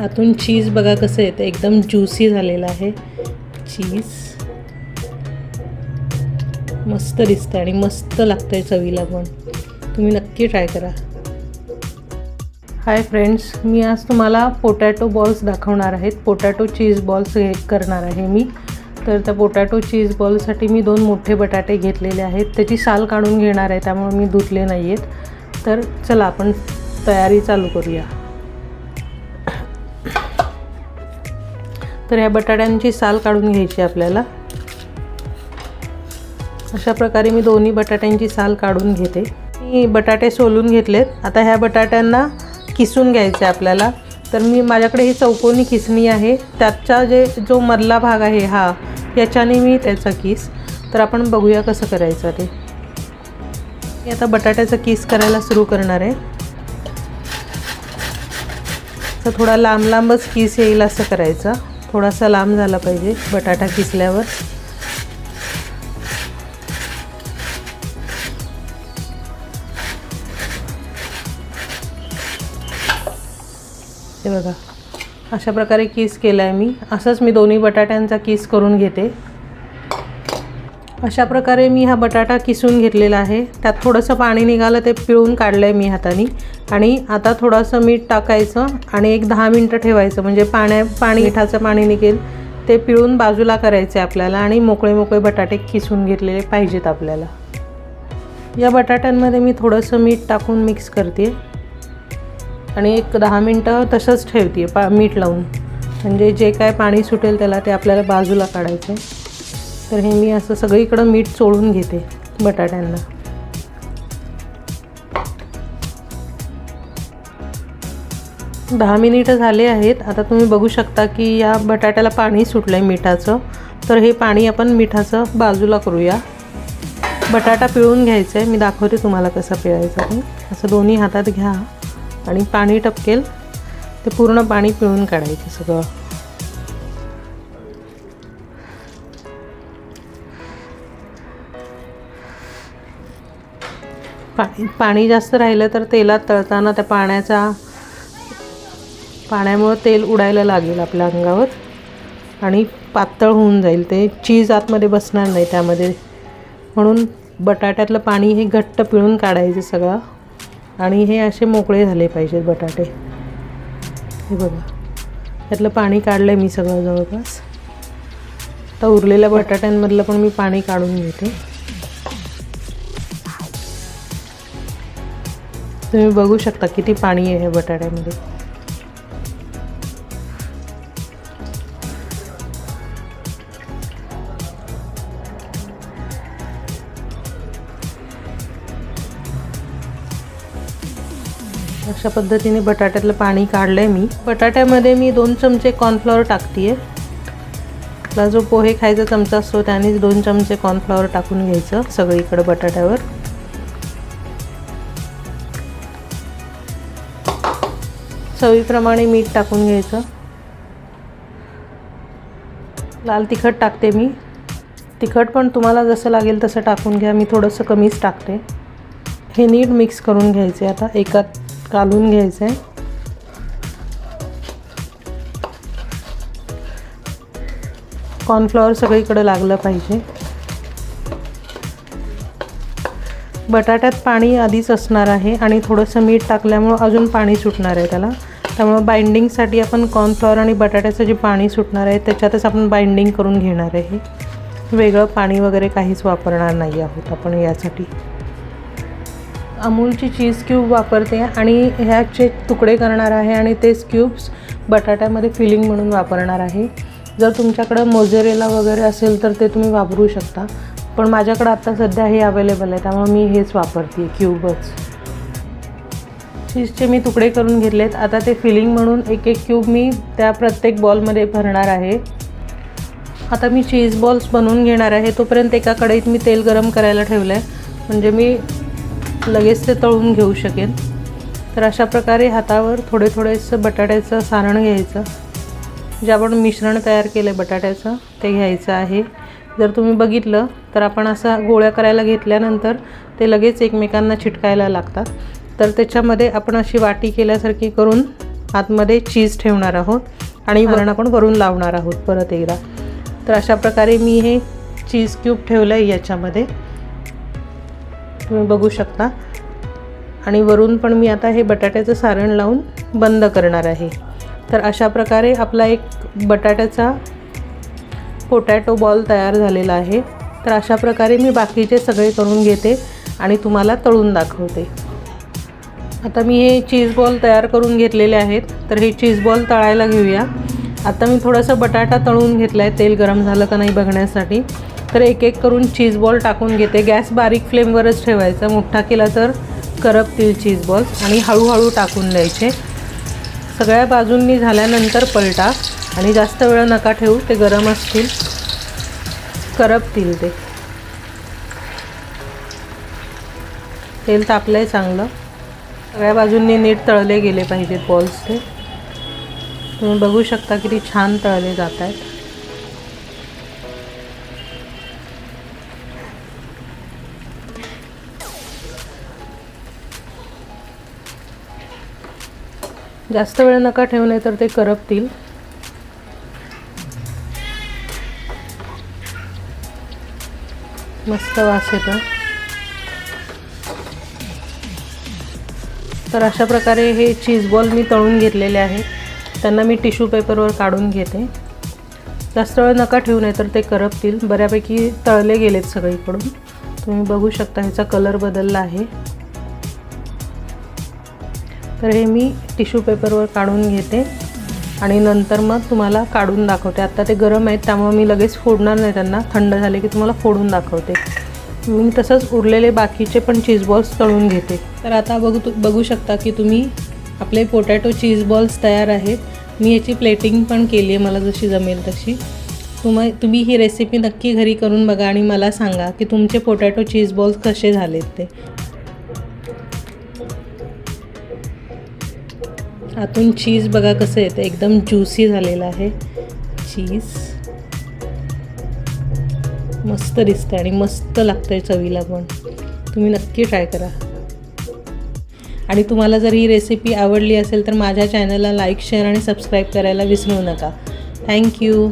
आतून चीज बघा कसं येतं. एकदम ज्युसी झालेलं आहे. चीज मस्त दिसतं आणि मस्त लागतं आहे चवीला पण. तुम्ही नक्की ट्राय करा. हाय फ्रेंड्स मी आज तुम्हाला पोटॅटो बॉल्स दाखवणार आहेत पोटॅटो चीज बॉल्स हे करणार आहे मी. तर त्या पोटॅटो चीज बॉलसाठी मी दोन मोठे बटाटे घेतलेले आहेत. त्याची साल काढून घेणार आहे त्यामुळे मी धुतले नाही आहेत तर चला आपण तयारी चालू करूया. तर ह्या बटाट्यांची साल काढून घ्यायची आपल्याला. अशा प्रकारे मी दोन्ही बटाट्यांची साल काढून घेते. मी बटाटे सोलून घेतलेत. आता ह्या बटाट्यांना किसून घ्यायचे आपल्याला. तर मी माझ्याकडे ही चौकोनी किसणी आहे. त्याचा जे जो मधला भाग आहे हा याच्याने मी त्याचा किस. तर आपण बघूया कसं करायचं ते. मी आता बटाट्याचा किस करायला सुरू करणार आहे. तर थोडा लांब लांबच किस येईल असं करायचं. थोडासा लांब झाला पाहिजे बटाटा किसल्यावर. हे बघा अशा प्रकारे किस केला आहे मी. असंच मी दोन्ही बटाट्यांचा किस करून घेते. अशा प्रकारे मी हा बटाटा किसून घेतलेला आहे. त्यात थोडंसं पाणी निघालं ते पिळून काढलं आहे मी हाताने. आणि आता थोडंसं मीठ टाकायचं आणि एक दहा मिनटं ठेवायचं. म्हणजे पाण्या पाणी मिठाचं पाणी निघेल ते पिळून बाजूला करायचे आपल्याला आणि मोकळे मोकळे बटाटे किसून घेतलेले पाहिजेत आपल्याला. या बटाट्यांमध्ये मी थोडंसं मीठ टाकून मिक्स करते आणि एक दहा मिनटं तसंच ठेवते पा मीठ लावून. म्हणजे जे काय पाणी सुटेल त्याला ते आपल्याला बाजूला काढायचं आहे तर हे मी असं सगळीकडं मीठ चोळून घेते बटाट्यांना. दहा मिनिटं झाले आहेत. आता तुम्ही बघू शकता की या बटाट्याला पाणी सुटलं आहे मिठाचं. तर हे पाणी आपण मिठाचं बाजूला करूया. बटाटा पिळून घ्यायचं आहे मी दाखवते तुम्हाला कसं पिळायचं ते. असं दोन्ही हातात घ्या आणि पाणी टपकेल. ते पूर्ण पाणी पिळून काढायचं सगळं. पा पाणी जास्त राहिलं तर तेलात तळताना त्या पाण्याचा पाण्यामुळं तेल उडायला लागेल आपल्या अंगावर आणि पातळ होऊन जाईल. ते चीज आतमध्ये बसणार नाही त्यामध्ये. म्हणून बटाट्यातलं पाणी हे घट्ट पिळून काढायचं सगळं. आणि हे असे मोकळे झाले पाहिजेत बटाटे. हे बघा. त्यातलं पाणी काढलं आहे मी सगळं जवळपास. आता उरलेल्या बटाट्यांमधलं पण मी पाणी काढून घेते. तुम्ही बघू शकता किती पाणी आहे हे बटाट्यामध्ये. अशा पद्धतीने बटाट्यातलं पाणी काढलं आहे मी. बटाट्यामध्ये मी दोन चमचे कॉर्नफ्लॉवर टाकते आहे आपला जो पोहे खायचा चमचा असतो त्यानेच दोन चमचे कॉर्नफ्लॉवर टाकून घ्यायचं सगळीकडं बटाट्यावर. चवीप्रमाणे मीठ टाकून घ्यायचं. लाल तिखट टाकते मी. तिखट पण तुम्हाला जसं लागेल तसं टाकून घ्या. मी थोडंसं कमीच टाकते. हे नीट मिक्स करून घ्यायचे. आता एकात कालून घ्यायचं आहे कॉर्नफ्लॉवर सगळीकडे लागलं पाहिजे. बटाट्यात पाणी आधीच असणार आहे आणि थोडंसं मीठ टाकल्यामुळं अजून पाणी सुटणार आहे त्याला. त्यामुळं बाइंडिंगसाठी आपण कॉर्नफ्लॉवर आणि बटाट्याचं जे पाणी सुटणार आहे त्याच्यातच आपण बाइंडिंग करून घेणार आहे. वेगळं पाणी वगैरे काहीच वापरणार नाही आहोत आपण यासाठी. अमूलची चीज क्यूब वापरते आणि ह्याचे तुकडे करणार आहे आणि तेच क्यूब्स बटाट्यामध्ये फिलिंग म्हणून वापरणार आहे. जर तुमच्याकडं मोझेरेला वगैरे असेल तर ते तुम्ही वापरू शकता. पण माझ्याकडं आत्ता सध्या हे अवेलेबल आहे त्यामुळे मी हेच वापरते क्यूबच. चीजचे मी तुकडे करून घेतलेत. आता ते फिलिंग म्हणून एक एक क्यूब मी त्या प्रत्येक बॉलमध्ये भरणार आहे. आता मी चीज बॉल्स बनवून घेणार आहे. तोपर्यंत एका कढईत मी तेल गरम करायला ठेवलं आहे म्हणजे मी लगेच ते तळून घेऊ शकेन. तर अशा प्रकारे हातावर थोडे थोडेसं बटाट्याचं सारण घ्यायचं. जे आपण मिश्रण तयार केलं आहे बटाट्याचं ते घ्यायचं आहे. जर तुम्ही बघितलं तर आपण असा गोळ्या करायला घेतल्यानंतर ते लगेच एकमेकांना चिटकायला लागतात. तर त्याच्यामध्ये आपण अशी वाटी केल्यासारखी करून आतमध्ये चीज ठेवणार आहोत आणि वरण आपण वरून लावणार आहोत परत एकदा. तर अशा प्रकारे मी हे चीज क्यूब ठेवलं आहे याच्यामध्ये. तुम्ही बघू शकता. आणि वरून पण मी आता हे बटाट्याचं सारण लावून बंद करणार आहे. तर अशा प्रकारे आपला एक बटाट्याचा पोटॅटो बॉल तयार झालेला आहे. तर अशा प्रकारे मी बाकीचे सगळे करून घेते आणि तुम्हाला तळून दाखवते. आता मी हे चीज बॉल तयार करून घेतलेले आहेत. तर हे चीज बॉल तळायला घेऊया. आता मी थोडंसं बटाटा तळून घेतला आहे तेल गरम झालं का नाही बघण्यासाठी. तर एक एक करून चीज बॉल टाकून घेते. गॅस बारीक फ्लेमवरच ठेवायचा. मोठा केला तर करपतील चीज बॉल्स आणि हळूहळू टाकून द्यायचे. सगळ्या बाजूंनी झाल्यानंतर पलटा. आणि जास्त वेळ नका ठेवू ते गरम असतील. करपतील ते. तेल तापलं आहे चांगलं. सगळ्या बाजूंनी नीट तळले गेले पाहिजेत बॉल्स ते. तुम्ही बघू शकता किती छान तळले जात आहेत जास्त वेळ नका ठेवू नाही तर ते करपतील. मस्त वास येतो. तर अशा प्रकारे हे चीज बॉल मी तळून घेतलेले आहेत त्यांना मी टिश्यू पेपरवर काढून घेते. जास्त वेळ नका ठेवू नये तर ते करपतील. बऱ्यापैकी तळले गेलेत सगळीकडून. तुम्ही बघू शकता ह्याचा कलर बदलला आहे. तर हे मी टिश्यू पेपरवर काढून घेते. आणि नंतर मग तुम्हाला काढून दाखवते. आत्ता ते गरम आहेत त्यामुळे मी लगेच फोडणार नाही त्यांना. थंड झाले की तुम्हाला फोडून दाखवते. मी तसंच उरलेले बाकीचे पण चीज बॉल्स तळून घेते. तर आता बघू तु बघू शकता की तुम्ही आपले पोटॅटो चीज बॉल्स तयार आहेत. मी याची प्लेटिंग पण केली आहे मला जशी जमेल तशी. तुम्ही तुम्ही ही रेसिपी नक्की घरी करून बघा आणि मला सांगा की तुमचे पोटॅटो चीज बॉल्स कसे झालेत ते. आतून चीज बघा कसं येतं. एकदम ज्युसी झालेलं आहे. चीज मस्त दिसतं आणि मस्त लागतं आहे चवीला पण. तुम्ही नक्की ट्राय करा. आणि तुम्हाला जर ही रेसिपी आवडली असेल तर माझ्या चॅनलला लाईक शेअर आणि सबस्क्राईब करायला विसरू नका. थँक्यू